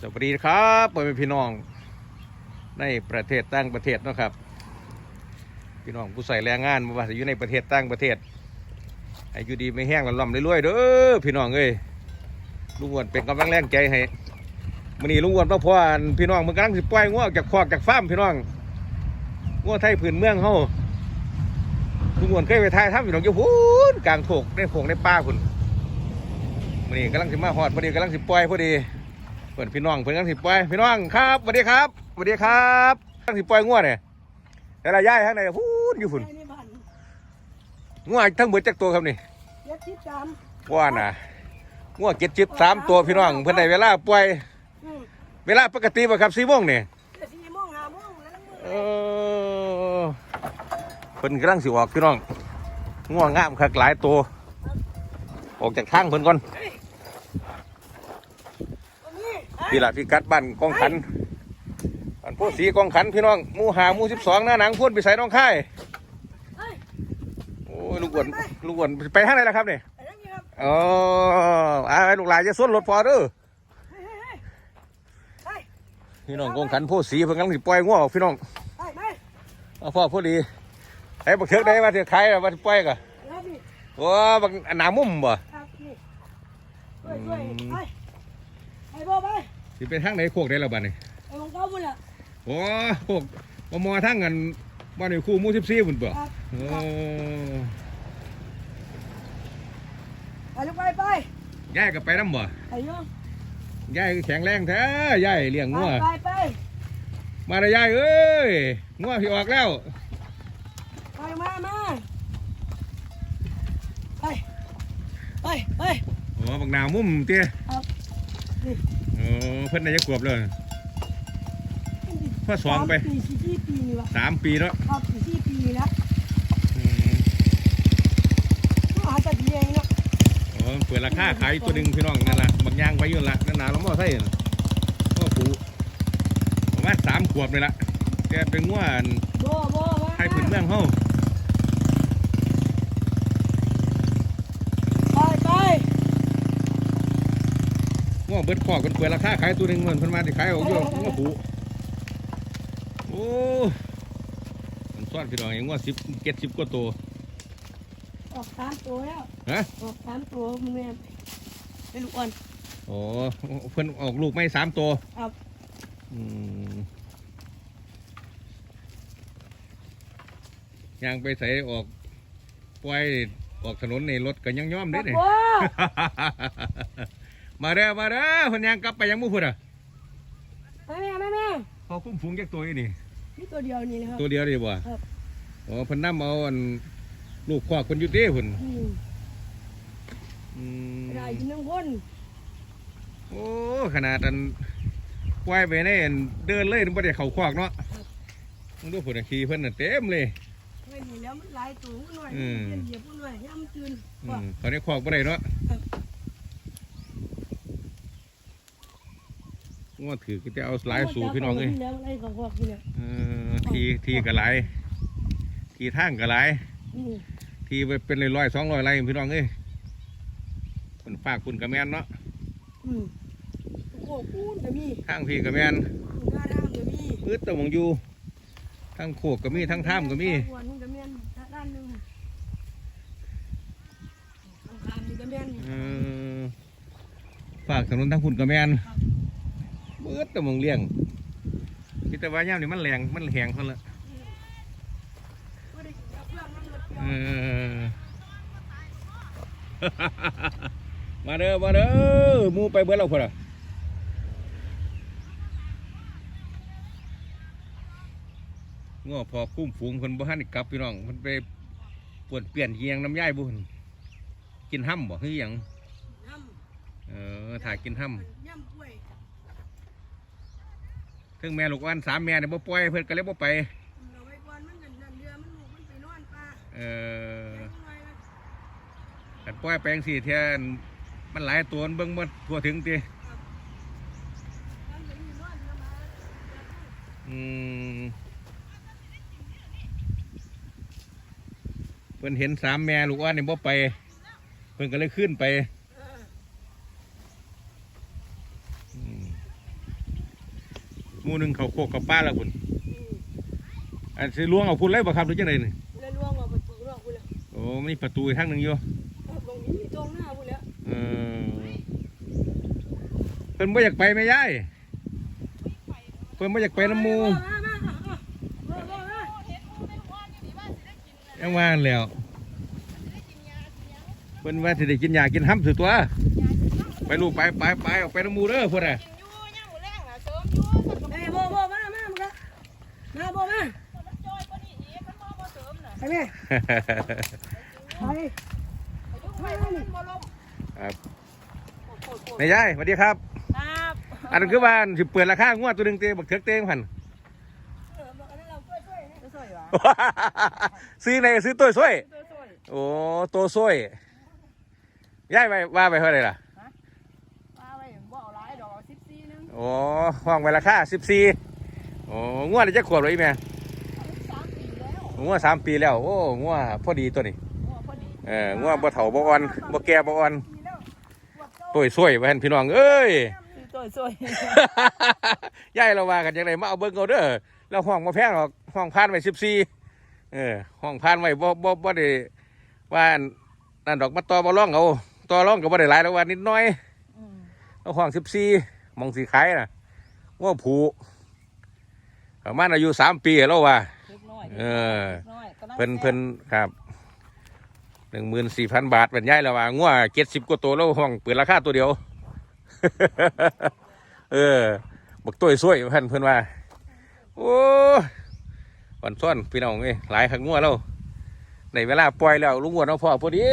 สวัสดีครับพ่อแม่พี่น้อง ในประเทศต่างประเทศนะครับ พี่น้องผู้ใส่แรงงานม่ว่าอยู่ในประเทศต่างประเทศให้อยู่ดีไม่แห้งลำลำเรื่อยๆเด้อพี่น้องเอ้ยลุงอ้วนเป็นกำลังแรงใจให้มันนี้ลุงอ้วนมาพออันพี่น้องมันกำลังสิปล่อยงัวอจากคอกจากฟาร์มพี่น้องงัวไทยพื้นเมืองเฮาลุงอ้วนเคยไปถ่ายทำพี่น้องอยู่พูนกลางโถกในโขงในป่าพุ่นมันนี้กำลังสิมาฮอดพอดีกำลังสิปล่อยพอดี เพื่อนพี่น้องเพื่อนกำลังสิปล่อยพี่น้องครับสวัสดีครับสวัสดีครับกำลังสิปล่อยงัวเนี่ยแต่ละย่ายข้างในพูดอยู่ฝุ่นไอ้นี่พันงัวทั้งหมดจักตัวครับนี่เจ็ดสิบสามว่าน่ะงัวเจ็ดจิบสามตัวพี่น้องเพื่อนในเวลาปล่อยอืมเวลาปกติป่ะครับสี่โมงเนี่ยเจ็ดสี่โมงห้าโมงแล้วมือเออเพิ่นกำลังสิออกพี่น้องงัวงามคักหลายตัวออกจากทางเพิ่นก่อนวัน นี้พี่ละพี่กัดบ้านกองขันอันพวกสีกองขันพี่น้องหมู่หาหมู่สิบสองหน้าหนังพ่นไปใส่น้องค่ายเฮ้ยโอ้ยลูกอ้วนลูกอ้วนไปทางไหนล่ะครับเนี่ยไอ้นั่นนี่ครับอ๋ออาลูกหลานจะส้นรถพอเด้อเฮ้ยเฮ้ยเฮ้ยพี่น้องกองขันโพสีเพิ่งกำลังสิปล่อยง้อออกพี่น้องเฮ้ยไปเอาพ่อพอดีไอ้บักเทือกได้มาเถือขายแล้วมาปล่อยกะแล้วนี่โอ้บักหนามุมบ่ครับนี่ช่วยช่วยอืมไปไปบ่ไป สิเป็นทางไหนโคกได้แล้วบัดนี้ไปของเก้าบุญละโอ้โคกมามอทางกันบ้านอยู่คู่หมู่สิบสี่บุญเปล่าครับโอ้ไปลูกไปไปยายก็ไปน้ำบ่ไปโยมยายแข็งแรงแท้ยายเลี้ยงไปงัวไปไปมาเลยยายเอ้ยงัวพี่ออกแล้วไปมามาไปไปไปโอ้บักหนามุมเตี้ยครับ นี่โอ้เพิ่นน่าจะขวบเลยพ่อสองไปามปีสี่สี่ปีนี่วะสามปีแล้วครับสี่สี่ปีแล้วอืมมาหาตะเกียงเนาะโอ้เปิดราคาขายตัวหนึ่งพี่น้องนั่นแหละบางอย่างไปอยู่นั่นละนั่นน่ะเราไม่ใช่ก็ผูประมาณสามขวบเลยละแกเป็นง่วนบ่บ่มาไทยพื้นเมืองเฮา ไปไป ง่ วเบิดคอกกันเปิดราคาขายตัวหนึ่งเหมือนเพิ่นมาที่ขายออกอยู่ง่วผูโอ้มันซ่อนพี่น้องเองง่วสิบเจ็ดสิบกว่าตัวออกสามตัวแล้วฮะออกสามตัวมึงแม่เป็นลูกอ่อนโอ้เพิ่นออกลูกไม่สามตัวครับอืมย่างไปใส่ออกปล่อยออกถนนในรถก็ยังย่อมคได้รับเนี่ยว้า มาเด้อมาเด้อคนยังกลับไปยังมุพูดอะแม่แม่แม่แม่พอคุ้มฝูงจากตัวนี่นี่ตัวเดียวนี่นะครับ ตัวเดียวดีบ่ครับอ๋อเพิ่นนำเอาอันลูกควักเพิ่นอยู่เด้พุ่นอืมอืมได้กินน้ำคนโอ้ขนาดอันปล่อยไปในอันเดินเลยบ่ได้เข้าควักเนาะมึงดูพุ่นน่ะขี่เพิ่นน่ะเต็มเลยไม่ดีแล้วมันหลายตัวมันหน่อยอืมมันเหยียบมันหน่อยย่ำจืนอืว่ามเขาได้ควักบ่ได้เนาะ ครับ งวดถือก็จะเอาหลายสู่พี่น้องเอ้ยแล้วไอ้ของพวกนี่เนี่ยเออทีทีก็หลายทีทางก็หลายอืมทีไปเป็นร้อยๆ200ไร่พี่น้องเอ้ยเพิ่นฝากคุณก็แม่นเนาะอืมโอ้โหปูนก็มีทางพี่ก็แม่นหน้าทางก็มีพืชตะมองอยู่ทั้งโคกก็มีทั้งถ้ำก็มีทางวนก็มีด้านหนึงทางข้ามนี่ก็แม่นเออฝากถนนทั้งคุณก็แม่น พืชตะมองเลี้ยงคิดแต่ว่าย่ามนี่มันแรงมันแหงคนละบ่ได้เอาเพื่อนมันหมดเออมาเด้อมาเด้อหมูไปเบิดแล้วคนละง้อพอคุ้มฝูงคนบ้านกลับพี่น้องมันไปปวดเปลี่ยนเยียงน้ำย่ายบุญกินห้ำบ่คือหยังย่เออถ่ายกินห้ำย่ำกล้วยำ ถึงแม่ลูกอ่อนสามแม่เนี่ยบ่ปล่อยเพิ่นก็เลยบ่ไป เอาไว้ก่อนมันนั่นนั่นเรือมันลูกมันไปนอนป่าเออไปหน่อยนะแต่ปล่อยแปลงสี่เทียนมันหลายตัวมันเบิ่งบ่ทั่วถึงติเหลืออยู่นอนน้ำมาอืมเพิ่นเห็นสามแม่ลูกอ่อนนี่บ่ไป เพิ่นก็เลยขึ้นไป เออ อืม ห มูหนึ่งเขาโคกกับป้าแล้วคุณอืมอันสิล้วงเอาคุณเลยบ่ครับหรือจังไดนี่แล้วล่วงมาประตูนอกกูเลยโอ้มีประตูอีกทางหนึ่งอยู่เอาตรงนี้ตรงหน้ากูแล้วเออเพิ่นบ่อยากไปไหมยายเพิ่นบ่อยากไปน้ำหมูมามามามามามามายังว่าหั่นแล้วเพิ่นว่าสิได้กินยากินห้ำสุดตัวไปลูกไปไปไปออกไปน้ำหมูเด้อพุ่นน่ะ เฮ้ยโบโบมามามึงก็ มาโบมาไปแม่ไปไปนี่ครับนายยายสวัสดีครับ ครับอันนั้นคือว่าสิเปิดราคางวดตัวหนึงเตะบักเถือกเตงพันเออบอกอันนั้นเราช่วยช่วยให้ช่วยหรอซื้อในซื้อตัวช่วยช่วยช่วยโอ้ตัวช่วยย้ายไปว่าไปเท่าไหร่ล่ะ มาไปบ่เอาหลายดอกสิบสี่นึงโอ้ห้องไปราคาสิบสี่ โอ้งวดจะขวบเลยอีแม่สามปีแล้วงวดสามปีแล้ว โอ้งวดพอดีตัวนี้โอ้พอดีเอองวดบ่เฒ่าบ่อ่อนบ่แก่บ่อ่อนปีแล้วปวดโตตัวช่วยไปเห็นพี่น้องเอ้ยช่วยช่วยยายเราว่ากันยังไงมาเอาเบิ่งเอาเด้อแล้วห้องมาแพงหรอกห้องพานไว้สิบสี่เออห้องพานไว้บ่บ่บ่ได้ว่านั่นดอกมาต่อมาร่องเอาต่อร่องก็บ่ได้หลายแล้วว่านิดหน้อยอืมเอาห้องสิบสี่มองสีขายน่ะว่าผู ประมาณอายุสามปีแล้วว่าเล็กน้อยเออน้อยกำลังเพิ่นเพิ่นครับหนึ่งหมื่นสี่พันบาทเป็นย่ายแล้วว่างัวเจ็ดสิบกว่าตัวแล้วห้องเปิดราคาตัวเดียว เออบักตัวสวยเพิ่นเพิ่นว่าโอ้วันซ่อนพี่น้องเอ้ยหลายขังงัวแล้วในเวลาปล่อยแล้วลุงงัวเนาะพ่อพอดี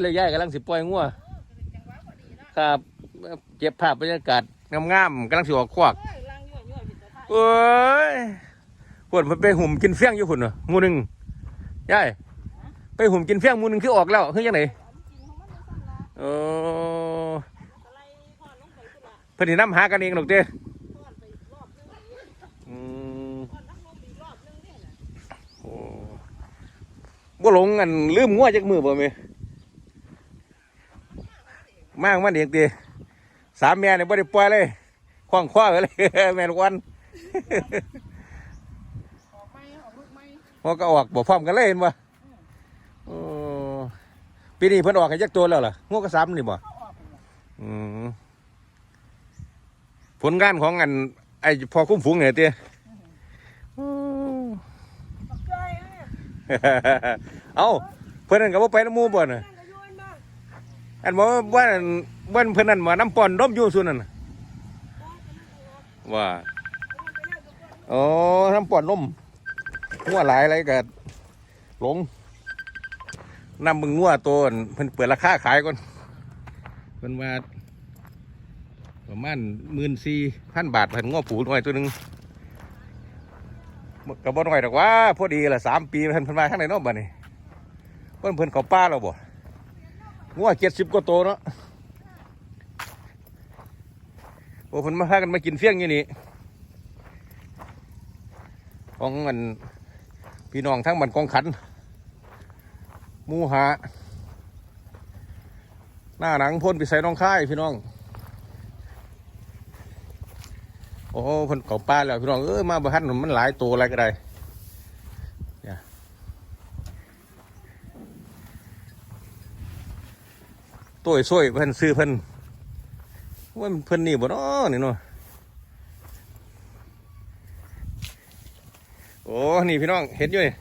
เลยย่ายกำลังสิปล่อยงัวครับ เก็บภาพบรรยากาศงามๆกำลังสิออกควัก เอ้ยลังย่อยย่อยผิดแต่ท่าเอ้ยปวดมันไปหุ่มกินเฟี้ยงอยู่หุ่นเหรอมูหนึ่งยายไปหุ่มกินเฟี้ยงมูหนึ่งคือออกแล้วคือยังไงกินของมันเป็นสั่นละโอ้อะไรพอดลงไปพุ่นละเพิ่นสิน้ำหากันเองหรอกเด้พองนกเจี๊ยนะโอ้บ่หลงอันลืมงัวจักมือบ่แม่มากมันเองติสามแม่เนี่ยบ่ได้ปล่อยเลยคว้างคว้าเลยแม่นกวัน ออกไหมออกลูกไหมพอก็ออกบ่พร้อมกันเลยเห็นบ่โอ้ปีนี้เพิ่นออกกันจักตัวแล้วล่ะงัวก็ซ้ำนี่บ่เขาออกเลยอืมผลงานของอัน ไอ้พอคุ้มฝูงเนี่ยเตี้ยบักเกยเนี่ยเอาเพื่อนนั่นก็บ่ไปน้ำหมูบ่น่ะนั่งก็โยนมาอันบอกว่าอันว่าเพื่อนนั่นมาน้ำปอนร่มอยู่ส่วนนั่นน่ะว่า โอ้น้ำปอนร่มงัวหลายอะไรก็หลงนำมึงงัวตัวนเพิ่นเปิดราคาขายก่อนเพิ่นว่าประมาณหมื่นสี่พันบาทเพิ่นงัวผูหน่อยตัวหนึ่งก็บ่น้อยดอกว่าพอดีละสามปีเพิ่นเพิ่นมาข้างในเนอกบ้านนี่เพิ่นเพิ่นเขาป้าเราบ่งัวเจ็ดสิบกว่าตัวเนาะโอ้เพิ่นมาพากันมากินเฟี้ยงอยู่นี่ ของเงินพี่น้องทั้งบ้านกองขันมูหาหน้าหนังพ่นไปใส่น้องค่ายพี่น้อง โอ้พ่นเขาป้าแล้วพี่น้องเอ้ยมาบ้านมันหลายตัวอะไรก็ได้เนี่ยตัวไอ้ซ้ยเพิ่นซื้อเพิ่นว่าเพิ่นนี่บ่เนาะนี่เนาะ โอ้นี่พี่น้องเห็นอยู่นี่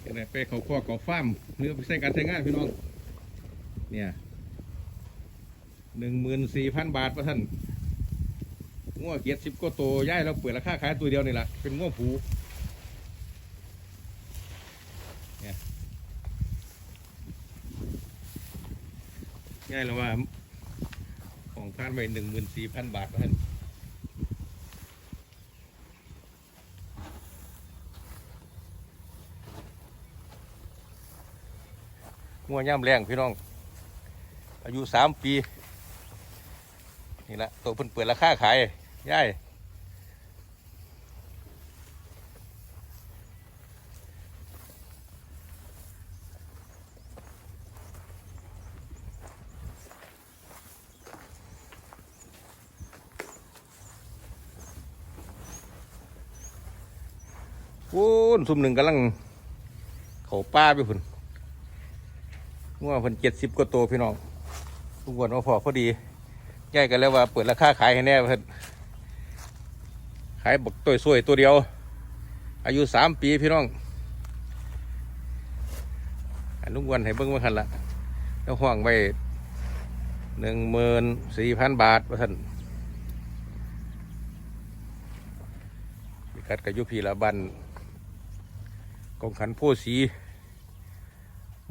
เห็นไหมไปเขาครัวเขาฟาร์มหรือไปใช้การใช้งานพี่น้อง เนี่ยหนึ่งหมื่นสี่พันบาทประท่านง้วเกียรติสิบก็โตย่ายเราเปิดราคาขายตัวเดียวนี่แหละเป็นง้วผูเนี่ยย่ายเราว่าของพานไปหนึ่งหมื่นสี่พันบาทประท่าน งัวย่ำแรงพี่น้อง อายุสามปี นี่ละตัวเพิ่นเปิดราคาขายย่ายโอ้ซุ่มหนึ่งกำลังเขาป้าไปพุ่น งัวเพิ่นเจ็ดสิบกว่าตัวพี่น้องทุกวันว่าพอพอดีย่ายกันแล้วว่าเปิดราคาขายให้แน่เพิ่นขายบักตัวสวยตัวเดียว อายุสามปีพี่น้องอันลุงวันให้เบิ้งว่าคันละแล้วห่วงไว้หนึ่งหมื่นสี่พันบาทว่าท่านมีกัดกับยุพีละบันกองขันโพธิ์สี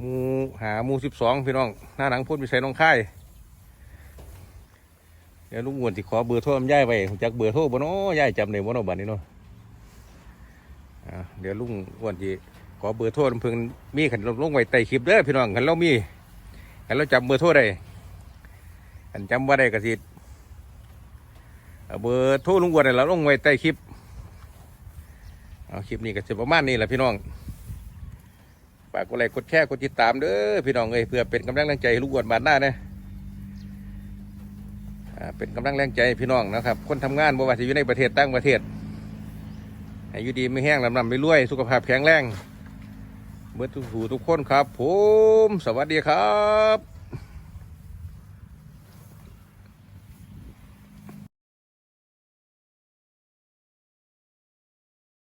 มูหามูสิบสองพี่น้อง หน้าหนังพ่นไปใส่น้องค่ายเดี๋ยวลุงอ้วนที่ขอเบอร์โทรมย่ายไปจากเบอร์โทรบ่เนาะย่ายจำได้บ่เนาะบัดนี้เนาะอ่าเดี๋ยวลุงอ้วนที่ขอเบอร์โทรเพิ่งมีขันลงไว้ใต้คลิปเด้อพี่น้องขันเรามีขันเราจำเบอร์โทรได้ขันจำว่าได้ก็สิเบอร์โทรลุงอ้วนนี่เราลงไว้ใต้คลิปเอาคลิปนี้ก็จะประมาณนี้แหละพี่น้อง ฝากกดไลค์กดแชร์กดติดตามเด้อพี่น้องเอ้ยเพื่อเป็นกำลังแรงใจลูกอ้วบานหน้านะอ่ยเป็นกำลังแรงใจพี่น้องนะครับ คนทำงานบ่ว่าจะอยู่ในประเทศต่างประเทศให้อยู่ดีไม่แห้งลำลำไม่รวย สุขภาพแข็งแรงเมื่อทุกผู้ทุกคนครับ ผม สวัสดีครับ